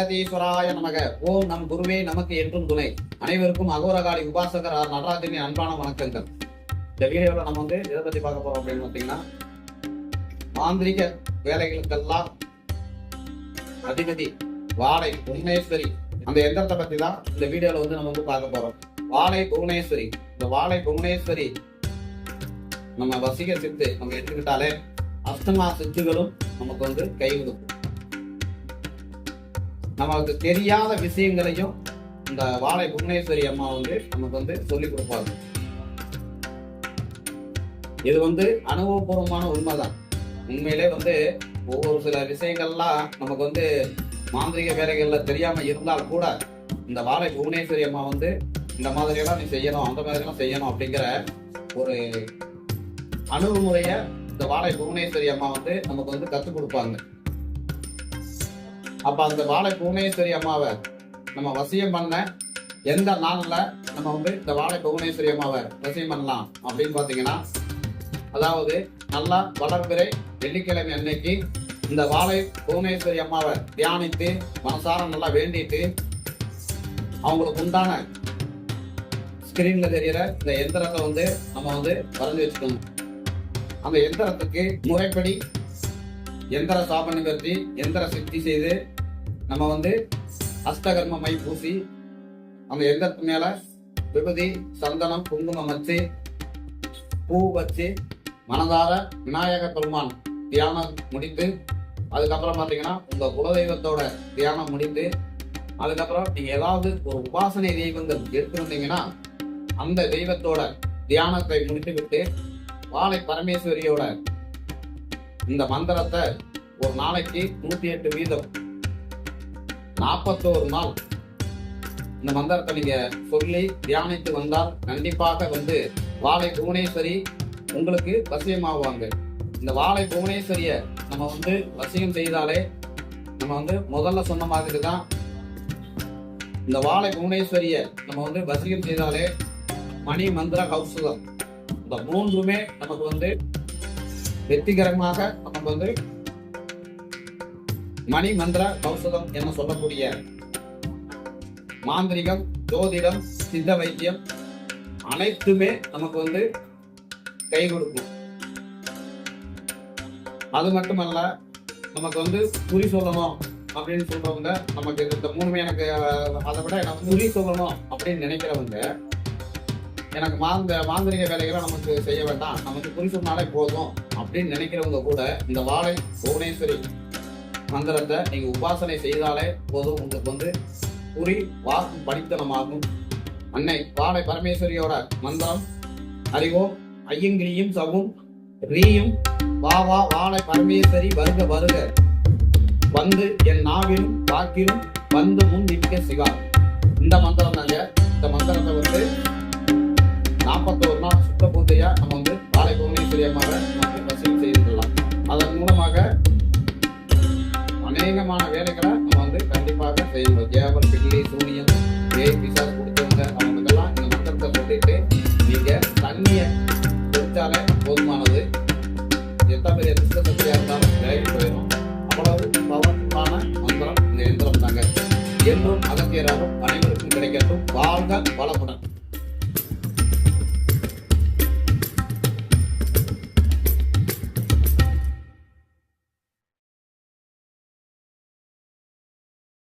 மகதீஸ்வராய நமக. ஓம் நம் குருவே நமக்கு என்றும் துணை. அனைவருக்கும் அகோரகாளி உபாசகர் ஆர் நடராஜனின் அன்பான வணக்கங்கள். இந்த வீடியோவில் நம்ம வந்து எதை பத்தி பார்க்க போறோம் அப்படின்னு பார்த்தீங்கன்னா மாந்திரிக வேலைகளுக்கெல்லாம் அதிபதி வாழை புவனேஸ்வரி. அந்த எந்திரத்தை பத்தி தான் இந்த வீடியோல வந்து நம்ம வந்து பார்க்க போறோம். வாழை புவனேஸ்வரி. இந்த வாழை புவனேஸ்வரி நம்ம வசிக சித்து நம்ம எடுத்துக்கிட்டாலே அஷ்டமா சித்துகளும் நமக்கு வந்து கை கொடுக்கும் நமக்கு தெரியாத விஷயங்களையும் இந்த வாழை புவனேஸ்வரி அம்மா வந்து நமக்கு வந்து சொல்லி கொடுப்பாங்க. இது வந்து அனுபவபூர்வமான உண்மைதான். உண்மையிலே வந்து ஒவ்வொரு சில விஷயங்கள்லாம் நமக்கு வந்து மாந்திரிக வேலைகள்ல தெரியாம இருந்தால் கூட இந்த வாழை புவனேஸ்வரி அம்மா வந்து இந்த மாதிரியெல்லாம் நீ செய்யணும் அந்த மாதிரிலாம் செய்யணும் அப்படிங்கிற ஒரு அணுகுமுறைய இந்த வாழை புவனேஸ்வரி அம்மா வந்து நமக்கு வந்து கற்றுக் கொடுப்பாங்க. அப்ப அந்த வாழை புவனேஸ்வரி அம்மாவை நம்ம வசியம் பண்ண எந்த நாள்ல நம்ம வந்து இந்த வாழை புவனேஸ்வரி அம்மாவை வசியம் பண்ணலாம் அப்படின்னு பாத்தீங்கன்னா அதாவது நல்லா வளர்பிறை வெள்ளிக்கிழமை அன்னைக்கு இந்த வாழை புவனேஸ்வரி அம்மாவை தியானித்து மனசார நல்லா வேண்டிட்டு அவங்களுக்கு உண்டான ஸ்கிரீன்ல தெரியற இந்த எந்திரத்தை வந்து நம்ம வந்து வரைஞ்சு வச்சுக்கணும். அந்த எந்திரத்துக்கு முறைப்படி எந்திர சாப நிவர்த்தி எந்திர சக்தி செய்து நம்ம வந்து அஷ்டகர்ம மை பூசி அந்த எந்திரத்து மேல விபதி சந்தனம் குங்குமம் வச்சு பூ வச்சு மனதார விநாயக பெருமான் தியானம் முடித்து அதுக்கப்புறம் பார்த்தீங்கன்னா உங்கள் குலதெய்வத்தோட தியானம் முடிந்து அதுக்கப்புறம் நீங்கள் ஏதாவது ஒரு உபாசனை தெய்வங்கள் எடுத்திருந்தீங்கன்னா அந்த தெய்வத்தோட தியானத்தை முடித்து விட்டு வாழை பரமேஸ்வரியோட இந்த மந்திரத்தை ஒரு நாளைக்கு நூத்தி எட்டு வீதம். நாற்பத்தோரு நாள். இந்த மந்திரத்தை நீங்க சொல்லி தியானித்து வந்தால் கண்டிப்பாக வந்து வாழை புவனேஸ்வரி உங்களுக்கு வசியமாகுவாங்க இந்த வாழை புவனேஸ்வரிய நம்ம வந்து வசியம் செய்தாலே நம்ம வந்து முதல்ல சொன்ன மாதிரி தான் இந்த வாழை புவனேஸ்வரிய நம்ம வந்து வசியம் செய்தாலே மணி மந்திர கௌசலம். இந்த மூன்றுமே நமக்கு வந்து வெற்றிகரமாக நமக்கு வந்து மணி மந்திர கௌசதம் என சொல்லக்கூடிய மாந்திரிகம் ஜோதிடம் சித்த வைத்தியம் அனைத்துமே நமக்கு வந்து கை கொடுக்கும். அது மட்டுமல்ல நமக்கு வந்து குறி சொல்லணும் அப்படின்னு சொல்றவங்க நமக்கு இந்த மூணுமே எனக்கு அதை விட எனக்கு குறி சொல்லணும் அப்படின்னு நினைக்கிறவங்க எனக்கு மாந்த மாந்திரிக வேலைகளை நமக்கு செய்ய வேண்டாம். நமக்கு குறி சொன்னாலே போதும் அப்படின்னு நினைக்கிறவங்க கூட இந்த வாழை புவனேஸ்வரி மந்திரத்தை நீங்க உபாசனை செய்தாலே போதும். உங்களுக்கு வந்து குறி வாக்கும் படித்தனமாகும். அன்னை வாழை பரமேஸ்வரியோட மந்திரம். அறிவோம் ஐயங்கிரியும் சவும் ரீயும் வா வா வாழை பரமேஸ்வரி வருக வருக. வந்து என் நாவிலும் வாக்கிலும் வந்து முன் நிற்க சிவா. இந்த மந்திரம் தாங்க இந்த மந்திரத்தை வந்து நாற்பத்தோரு நாள் சுத்த பூஜையா நம்ம வந்து பாலை புவனேஸ்வரி அம்மாவை நம்ம வசூல் செய்துக்கலாம் அதன் மூலமாக அநேகமான வேலைகளை நம்ம வந்து கண்டிப்பாக செய்யணும். ஜேவல் பில்லி சூனியம் பேய் பிசாஸ் கொடுத்தவங்க அவங்களுக்கெல்லாம் இந்த மந்திரத்தை சொல்லிட்டு நீங்க தண்ணியை குடிச்சாலே போதுமானது. எத்தனை பெரிய திருஷ்ட இருந்தாலும் விலகி போயிடும் அவ்வளவு பவர்ஃபுல்லான மந்திரம் இந்த எந்திரம் தாங்க. என்றும் அகத்தியராலும் அனைவருக்கும் கிடைக்கட்டும். வாழ்க வளமுடன்.